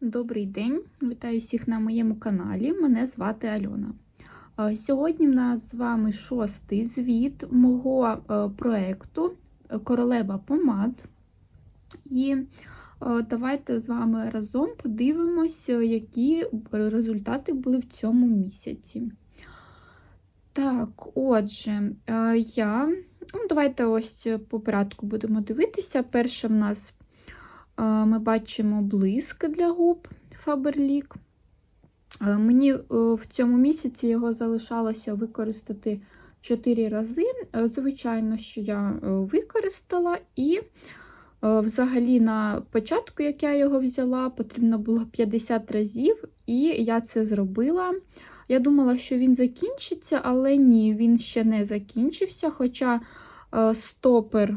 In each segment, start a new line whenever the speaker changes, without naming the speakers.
Добрий день, вітаю всіх на моєму каналі. Мене звати Альона. Е, Сьогодні в нас з вами шостий звіт мого е, проєкту Королева помад. І е, давайте з вами разом подивимося, які результати були в цьому місяці. Так, отже, е, я. Ну, давайте ось по порядку будемо дивитися. Перше в нас е, ми бачимо блиск для губ Faberlic. Мені е, в цьому місяці його залишалося використати 4 рази. Е, Звичайно, що я е, використала, і взагалі на початку, як я його взяла, потрібно було 50 разів, і я це зробила. Я думала, що він закінчиться, але ні, він ще не закінчився. Хоча стопер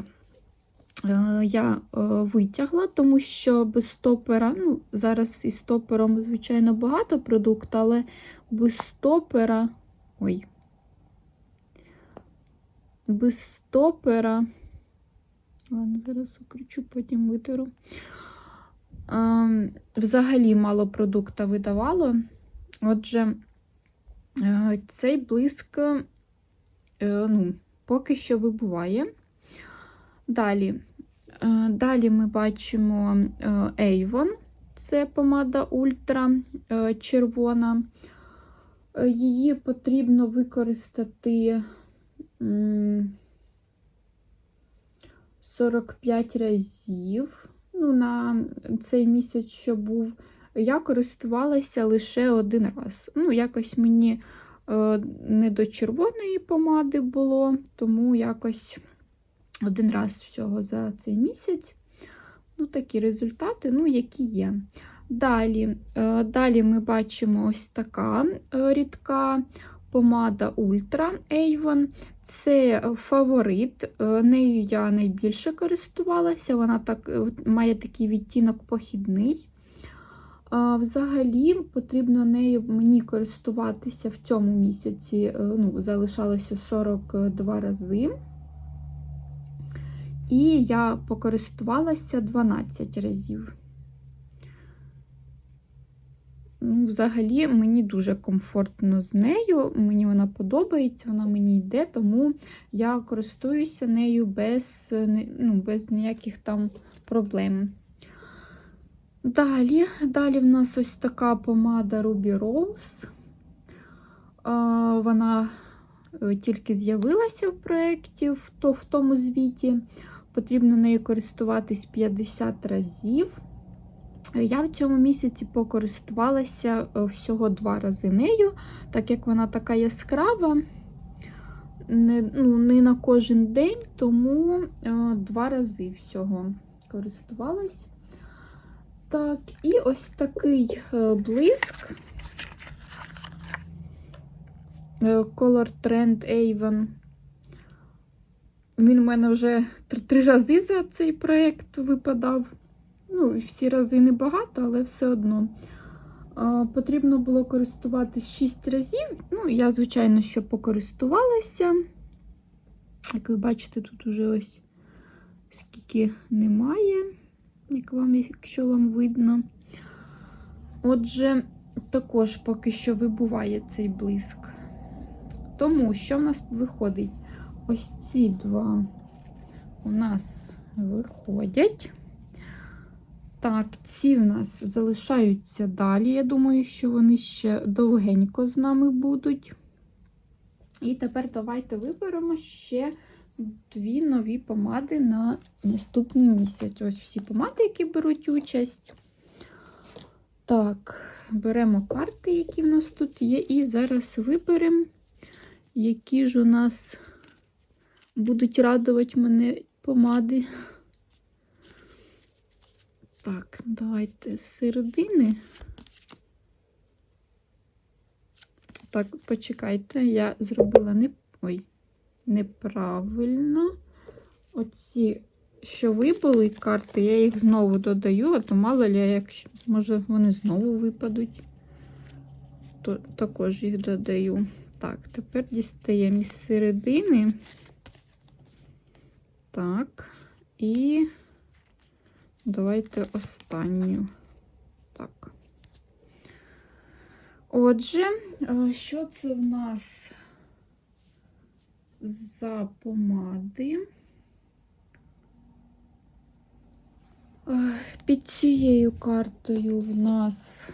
я е, витягла, тому що без стопера, ну, зараз із стопером, звичайно, багато продукту, але без стопера. Ой. Без стопера. Ладно, зараз укручу, потім витеру. Ем, Взагалі мало продукту видавало. Отже, е, цей блиск е, ну, поки що вибуває. Далі. Е, Далі ми бачимо е, Avon. Це помада ультра е, червона. Її потрібно використати 45 разів. Ну, на цей місяць, що був, я користувалася лише один раз. Ну, якось мені не до червоної помади було, тому якось один раз всього за цей місяць. Ну, такі результати, ну, які є. Далі, е, далі ми бачимо ось така е, рідка помада Ультра Avon. Це фаворит, е, нею я найбільше користувалася, вона так, має такий відтінок похідний. Взагалі потрібно нею мені користуватися в цьому місяці, ну, залишалося 42 рази. І я покористувалася 12 разів. Ну, Взагалі, мені дуже комфортно з нею, мені вона подобається, вона мені йде, тому я користуюся нею без, ну, без ніяких там проблем. Далі, далі в нас ось така помада Ruby Rose. Вона е, тільки з'явилася в проєкті, в тому звіті. Потрібно нею користуватись 50 разів. Я в цьому місяці покористувалася е, всього два рази нею, так як вона така яскрава, не, ну, не на кожен день, тому е, два рази всього користувалась. Так, і ось такий е, блиск Color Trend Avon. Він у мене вже три, три рази за цей проєкт випадав. Ну, всі рази небагато, але все одно. А, Потрібно було користуватись 6 разів. Ну, я, звичайно, що покористувалася. Як ви бачите, тут уже ось скільки немає, як вам, якщо вам видно. Отже, також поки що вибуває цей блиск. Тому що в нас виходить? Ось ці два у нас виходять. Так, ці в нас залишаються далі. Я думаю, що вони ще довгенько з нами будуть. І тепер давайте виберемо ще дві нові помади на наступний місяць. Ось всі помади, які беруть участь. Так, беремо карти, які в нас тут є, і зараз виберемо, які ж у нас будуть радувати мене помади. Так, давайте з середини. Так, почекайте, я зробила не... Ой, неправильно. Оці, що випали карти, я їх знову додаю, а то мало ли, якщо, може, вони знову випадуть, то також їх додаю. Так, тепер дістаємо із середини. Так, і давайте останню. так. Отже, е, що це в нас за помади? Е, Під цією картою в нас,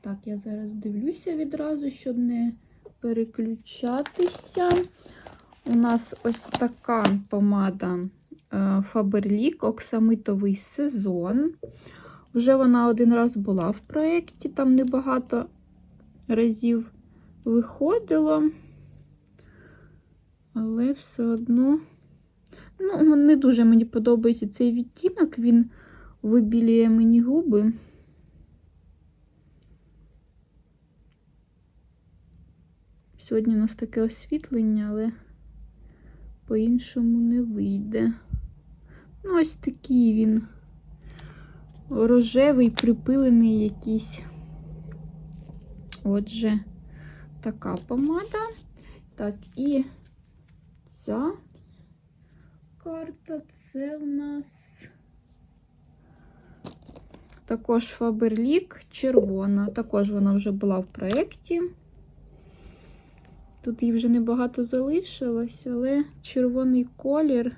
так, я зараз дивлюся відразу, щоб не переключатися. У нас ось така помада Faberlic оксамитовий сезон. Вже вона один раз була в проєкті, там небагато разів виходило, але все одно, ну, не дуже мені подобається цей відтінок, він вибілює мені губи. Сьогодні у нас таке освітлення, але по-іншому не вийде. Ну, ось такий він рожевий, припилений якийсь. Отже, така помада. Так, і ця карта це в нас також Faberlic червона. Також вона вже була в проєкті. Тут її вже небагато залишилось, але червоний колір.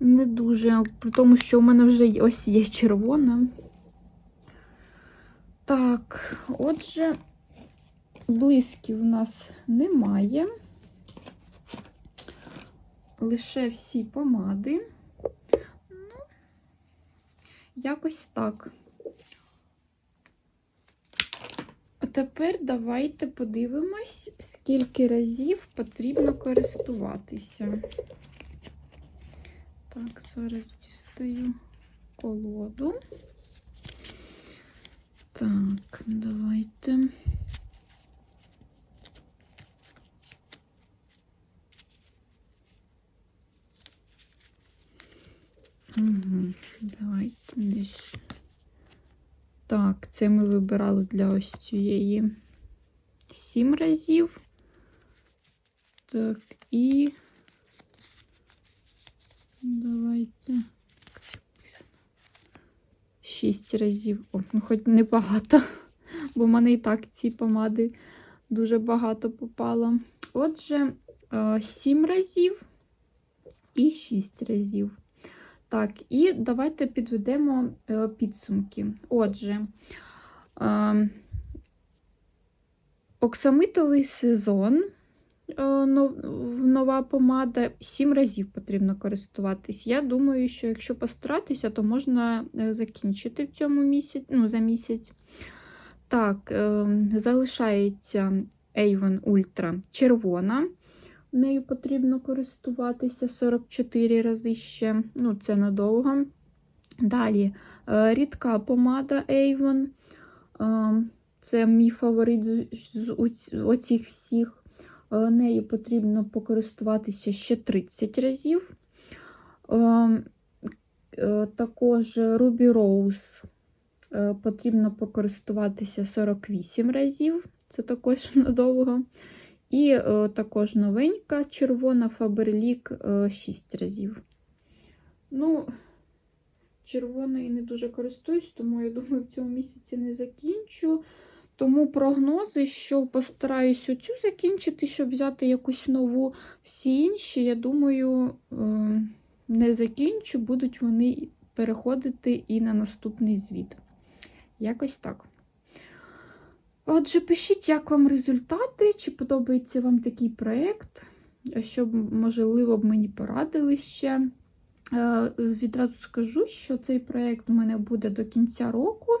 Не дуже, при тому, що у мене вже ось є червона. Так, отже, блисків у нас немає. Лише всі помади. Якось так. А тепер давайте подивимось, скільки разів потрібно користуватися. Так, зараз дістаю колоду. Так, давайте. Давайте десь. Так, це ми вибирали для ось цієї сім разів. Так, і давайте. Шість разів. О, ну хоч не багато, бо в мене і так ці помади дуже багато попало. Отже, е, сім разів і шість разів. Так, і давайте підведемо е, підсумки. Отже, е, оксамитовий сезон, е, нова помада, 7 разів потрібно користуватись. Я думаю, що якщо постаратися, то можна закінчити в цьому місяці, ну, за місяць. Так, залишається Avon Ultra червона. Нею потрібно користуватися 44 рази ще, ну, це надовго. Далі рідка помада Avon. Це мій фаворит з оцих всіх. Нею потрібно покористуватися ще 30 разів. Також Ruby Rose потрібно покористуватися 48 разів, це також надовго. І е, також новенька червона Фаберлік 6 разів. Ну, червоною не дуже користуюсь, тому я думаю, в цьому місяці не закінчу. Тому прогнози, що постараюсь оцю закінчити, щоб взяти якусь нову. Всі інші, я думаю, е, не закінчу, будуть вони переходити і на наступний звіт. Якось так. Отже, пишіть, як вам результати, чи подобається вам такий проєкт, щоб, можливо, б мені порадили ще. Е, відразу скажу, що цей проєкт у мене буде до кінця року,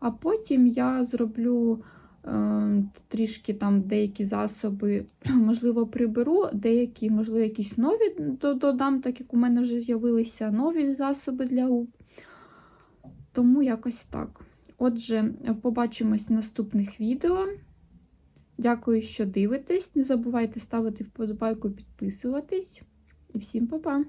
а потім я зроблю е, трішки там деякі засоби, можливо, приберу, деякі, можливо, якісь нові додам, так як у мене вже з'явилися нові засоби для губ. Тому якось так. Отже, побачимось в наступних відео. Дякую, що дивитесь. Не забувайте ставити вподобайку, підписуватись. І всім па-па!